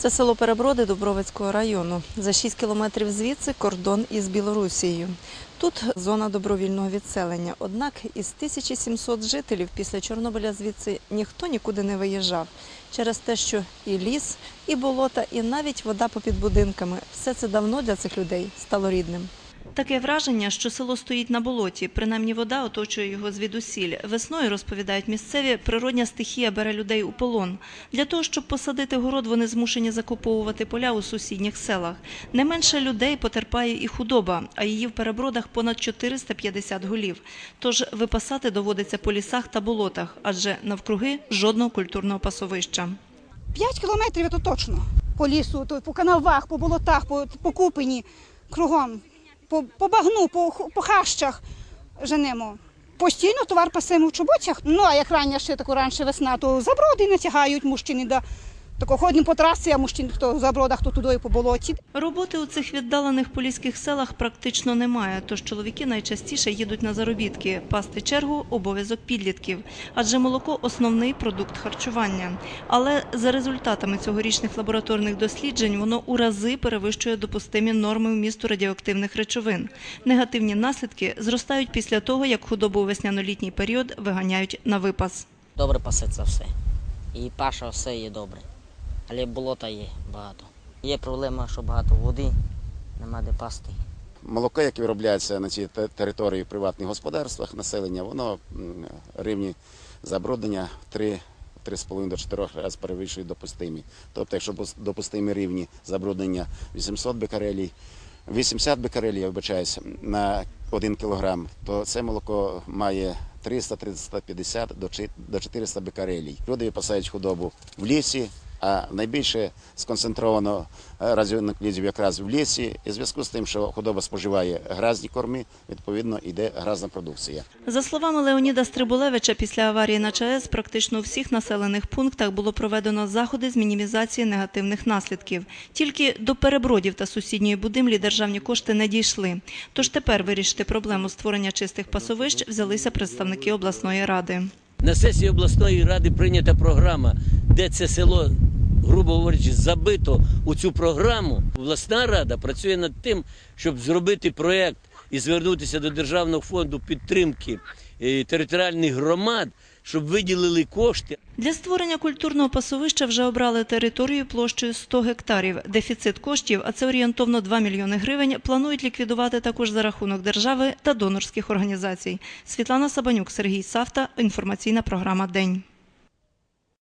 Це село Переброди Дубровицького району. За 6 кілометрів звідси кордон із Білорусією. Тут зона добровільного відселення. Однак із 1700 жителів після Чорнобиля звідси ніхто нікуди не виїжджав. Через те, що і ліс, і болота, і навіть вода попід будинками все це давно для цих людей стало рідним. Таке враження, що село стоїть на болоті, принаймні вода оточує його звідусіль. Весною, розповідають місцеві, природня стихія бере людей у полон. Для того, щоб посадити город, вони змушені закуповувати поля у сусідніх селах. Не менше людей потерпає і худоба, а її в перебродах понад 450 голів. Тож випасати доводиться по лісах та болотах, адже навкруги жодного культурного пасовища. П'ять кілометрів це точно. По лісу, по канавах, по болотах, по, по купині, кругом, по, по багну, по, по хащах женемо. Постійно товар пасемо в чоботях. Ну, а як рання ще таку раніше весна, то заброди натягають мужчини. Да. Тако ходимо по трасі, а мужчини хто забродах, хто туди по болоті. Роботи у цих віддалених поліських селах практично немає, тож чоловіки найчастіше їдуть на заробітки. Пасти чергу – обов'язок підлітків, адже молоко – основний продукт харчування. Але за результатами цьогорічних лабораторних досліджень воно у рази перевищує допустимі норми вмісту радіоактивних речовин. Негативні наслідки зростають після того, як худобу у весняно-літній період виганяють на випас. Добре пасеться все. І паша все є добре. Але болота є багато. Є проблема, що багато води, нема де пасти. Молоко, яке виробляється на цій території в приватних господарствах населення, воно рівні забруднення в 3 3,5 до 4 разів перевищує допустимі. Тобто, якщо допустимі рівні забруднення 800 бекарелій, 80 бекарелій, я вибачаюсь, на 1 кілограм, то це молоко має 300-350 до 400 бекарелій. Люди випасають худобу в лісі, а найбільше сконцентровано е, радіонуклідів якраз в лісі. І в зв'язку з тим, що худоба споживає гразні корми, відповідно йде гразна продукція. За словами Леоніда Стрибулевича, після аварії на ЧАЕС практично у всіх населених пунктах було проведено заходи з мінімізації негативних наслідків. Тільки до перебродів та сусідньої будимлі державні кошти не дійшли. Тож тепер вирішити проблему створення чистих пасовищ взялися представники обласної ради. На сесії обласної ради прийнята програма, де це село, грубо говорячи, забито у цю програму. Обласна рада працює над тим, щоб зробити проєкт і звернутися до Державного фонду підтримки е, територіальних громад, щоб виділили кошти. Для створення культурного пасовища вже обрали територію площею 100 гектарів. Дефіцит коштів, а це орієнтовно 2 мільйони гривень, планують ліквідувати також за рахунок держави та донорських організацій. Світлана Сабанюк, Сергій Савта. Інформаційна програма День.